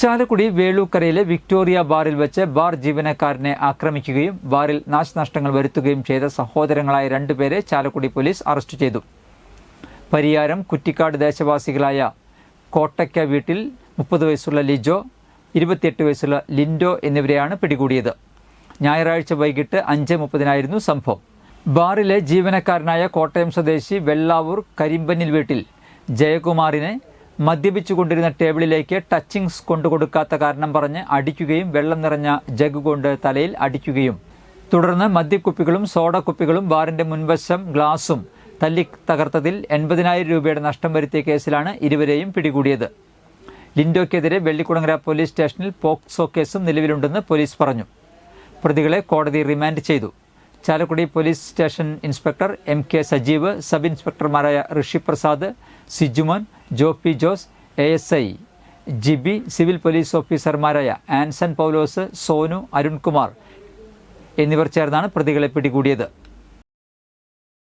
Chalakudy വേളൂക്കരയിലെ Victoria ബാറിൽ വെച്ച് bar ജീവനക്കാരനെ ആക്രമിക്കുകയും ബാറിൽ നാശനഷ്ടങ്ങൾ വരുത്തുകയും ചെയ്ത സഹോദരങ്ങളായ രണ്ടുപേരെ ചാലക്കുടി പോലീസ് അറസ്റ്റ് ചെയ്തു. പരിയാരം കുറ്റിക്കാട് ദേശവാസികളായ കോട്ടയ്ക്ക വീട്ടിൽ മുപ്പത് വയസ്സുള്ള ലിജോ ഇരുപത്തിയെട്ട് വയസ്സുള്ള ലിൻഡോ എന്നിവരെയാണ് പിടികൂടിയത്. ഞായറാഴ്ച വൈകിട്ട് അഞ്ച് മുപ്പതിനായിരുന്നു സംഭവം. ബാറിലെ ജീവനക്കാരനായ കോട്ടയം സ്വദേശി വെള്ളാവൂർ കരിമ്പന്നിൽ വീട്ടിൽ ജയകുമാറിനെ മദ്യപിച്ചുകൊണ്ടിരുന്ന ടേബിളിലേക്ക് ടച്ചിങ്സ് കൊണ്ടുകൊടുക്കാത്ത കാരണം പറഞ്ഞ് അടിക്കുകയും വെള്ളം നിറഞ്ഞ ജഗ് കൊണ്ട് തലയിൽ അടിക്കുകയും. തുടർന്ന് മദ്യക്കുപ്പികളും സോഡ കുപ്പികളും ബാറിന്റെ മുൻവശം ഗ്ലാസും തല്ലി തകർത്തതിൽ എൺപതിനായിരം രൂപയുടെ നഷ്ടം വരുത്തിയ കേസിലാണ് ഇരുവരെയും പിടികൂടിയത്. ലിൻഡോയ്ക്കെതിരെ വെള്ളിക്കുളങ്ങര പോലീസ് സ്റ്റേഷനിൽ പോക്സോ കേസും നിലവിലുണ്ടെന്ന് പോലീസ് പറഞ്ഞു. പ്രതികളെ കോടതി റിമാൻഡ് ചെയ്തു. Chalakudy police station inspector M K Sajeev sub ഇൻസ്പെക്ടർമാരായ Rishi Prasad Sijumon Joppy Jose A S I Jibi civil police ഓഫീസർമാരായ ആൻസൺ പൗലോസ് സോനു അരുൺകുമാർ എന്നിവർ ചേർന്നാണ് പ്രതികളെ പിടികൂടിയത്.